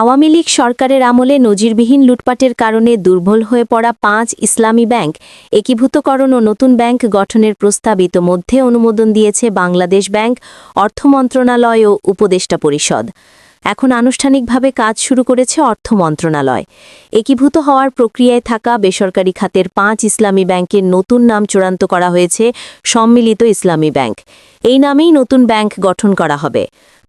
আওয়ামী লীগ সরকারের আমলে নজিরবিহীন লুটপাটের কারণে দুর্বল হয়ে পড়া পাঁচ ইসলামী ব্যাংক, একীভূতকরণ ও নতুন ব্যাংক গঠনের প্রস্তাব ইতোমধ্যে অনুমোদন দিয়েছে বাংলাদেশ ব্যাংক, অর্থ মন্ত্রণালয় ও উপদেষ্টা পরিষদ। এখন আনুষ্ঠানিকভাবে কাজ শুরু করেছে অর্থ মন্ত্রণালয়। একীভূত হওয়ার প্রক্রিয়ায় থাকা বেসরকারি খাতের পাঁচ ইসলামী ব্যাংকের নতুন নাম চূড়ান্ত করা হয়েছে সম্মিলিত ইসলামী ব্যাংক। এই নামেই নতুন ব্যাংক গঠন করা হবে।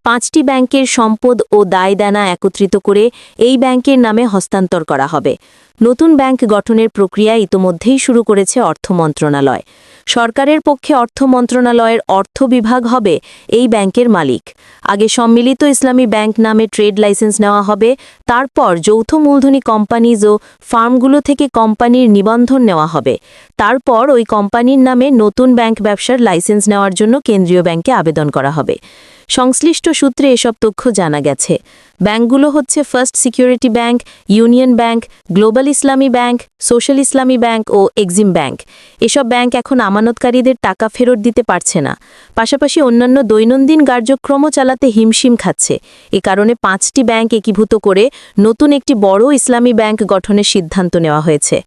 পাঁচটি ব্যাংকের সম্পদ ও দায়দানা একত্রিত করে এই ব্যাংকের নামে হস্তান্তর করা হবে। নতুন ব্যাংক গঠনের প্রক্রিয়া ইতোমধ্যেই শুরু করেছে অর্থ মন্ত্রণালয়। সরকারের পক্ষে অর্থ মন্ত্রণালয়ের অর্থ বিভাগ হবে এই ব্যাংকের মালিক। আগে সম্মিলিত ইসলামী ব্যাংক নামে ট্রেড লাইসেন্স নেওয়া হবে, তারপর যৌথ মূলধনী কোম্পানিজ ও ফার্মগুলো থেকে কোম্পানির নিবন্ধন নেওয়া হবে। তারপর ওই কোম্পানির নামে নতুন ব্যাংক ব্যবসার লাইসেন্স নেওয়ার জন্য কেন্দ্রীয় ব্যাংকে আবেদন করা হবে। সংশ্লিষ্ট সূত্রে এসব তথ্য জানা গেছে। ব্যাংকগুলো হচ্ছে first security bank, union bank, global Islami bank, social Islami bank ও এক্সিম ব্যাংক। এসব ব্যাংক এখন আমানতকারীদের টাকা ফেরত দিতে পারছে না। পাশাপাশি অন্যান্য দৈনন্দিন কার্যক্রমও চালাতে হিমশিম খাচ্ছে। এ কারণে পাঁচটি ব্যাংক একীভূত করে নতুন একটি বড় ইসলামী ব্যাংক গঠনের সিদ্ধান্ত নেওয়া হয়েছে।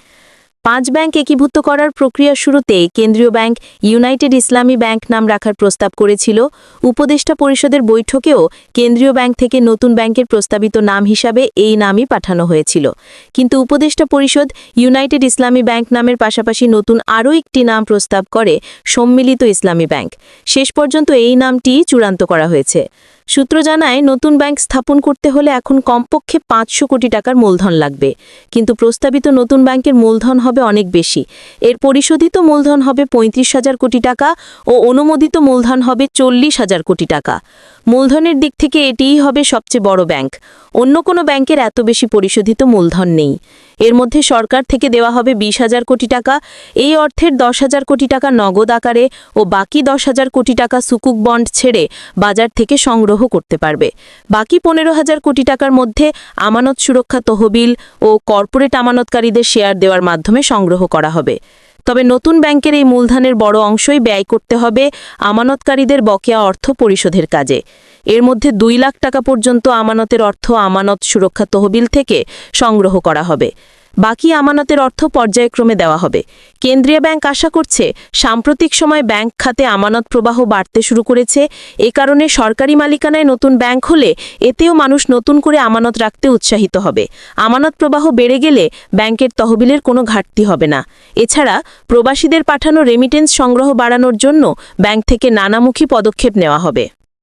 পাঁচ ব্যাংক একীভূত করার প্রক্রিয়া শুরুতে কেন্দ্রীয় ব্যাংক ইউনাইটেড ইসলামী ব্যাংক নাম রাখার প্রস্তাব করেছিল। উপদেষ্টা পরিষদের বৈঠকেও কেন্দ্রীয় ব্যাংক থেকে নতুন ব্যাংকের প্রস্তাবিত নাম হিসাবে এই নামই পাঠানো হয়েছিল। কিন্তু উপদেষ্টা পরিষদ ইউনাইটেড ইসলামী ব্যাংক নামের পাশাপাশি নতুন আরও একটি নাম প্রস্তাব করে, সম্মিলিত ইসলামী ব্যাংক। শেষ পর্যন্ত এই নামটি চূড়ান্ত করা হয়েছে। সূত্র জানায়, নতুন ব্যাংক স্থাপন করতে হলে এখন কমপক্ষে পাঁচশো কোটি টাকার মূলধন লাগবে। কিন্তু প্রস্তাবিত নতুন ব্যাংকের মূলধন হবে অনেক বেশি। এর পরিশোধিত মূলধন হবে পঁয়ত্রিশ হাজার কোটি টাকা ও অনুমোদিত মূলধন হবে চল্লিশ হাজার কোটি টাকা। মূলধনের দিক থেকে এটিই হবে সবচেয়ে বড় ব্যাংক। অন্য কোনো ব্যাংকের এত বেশি পরিশোধিত মূলধন নেই। এর মধ্যে সরকার থেকে দেওয়া হবে বিশ হাজার কোটি টাকা। এই অর্থের দশ হাজার কোটি টাকা নগদ আকারে ও বাকি দশ হাজার কোটি টাকা সুকুক বন্ড ছেড়ে বাজার থেকে সংগ্রহ করতে পারবে। বাকি পনেরো হাজার কোটি টাকার মধ্যে আমানত সুরক্ষা তহবিল ও কর্পোরেট আমানতকারীদের শেয়ার দেওয়ার মাধ্যমে সংগ্রহ করা হবে। তবে নতুন ব্যাংকের এই মূলধনের বড় অংশই ব্যয় করতে হবে আমানতকারীদের বকেয়া অর্থ পরিশোধের কাজে। এর মধ্যে দুই লাখ টাকা পর্যন্ত আমানতের অর্থ আমানত সুরক্ষা তহবিল থেকে সংগ্রহ করা হবে। বাকি আমানতের অর্থ পর্যায়ক্রমে দেওয়া হবে। কেন্দ্রীয় ব্যাংক আশা করছে, সাম্প্রতিক সময় ব্যাংক খাতে আমানত প্রবাহ বাড়তে শুরু করেছে। এ কারণে সরকারি মালিকানায় নতুন ব্যাংক হলে এতেও মানুষ নতুন করে আমানত রাখতে উৎসাহিত হবে। আমানত প্রবাহ বেড়ে গেলে ব্যাংকের তহবিলের কোনো ঘাটতি হবে না। এছাড়া প্রবাসীদের পাঠানো রেমিটেন্স সংগ্রহ বাড়ানোর জন্য ব্যাংক থেকে নানামুখী পদক্ষেপ নেওয়া হবে।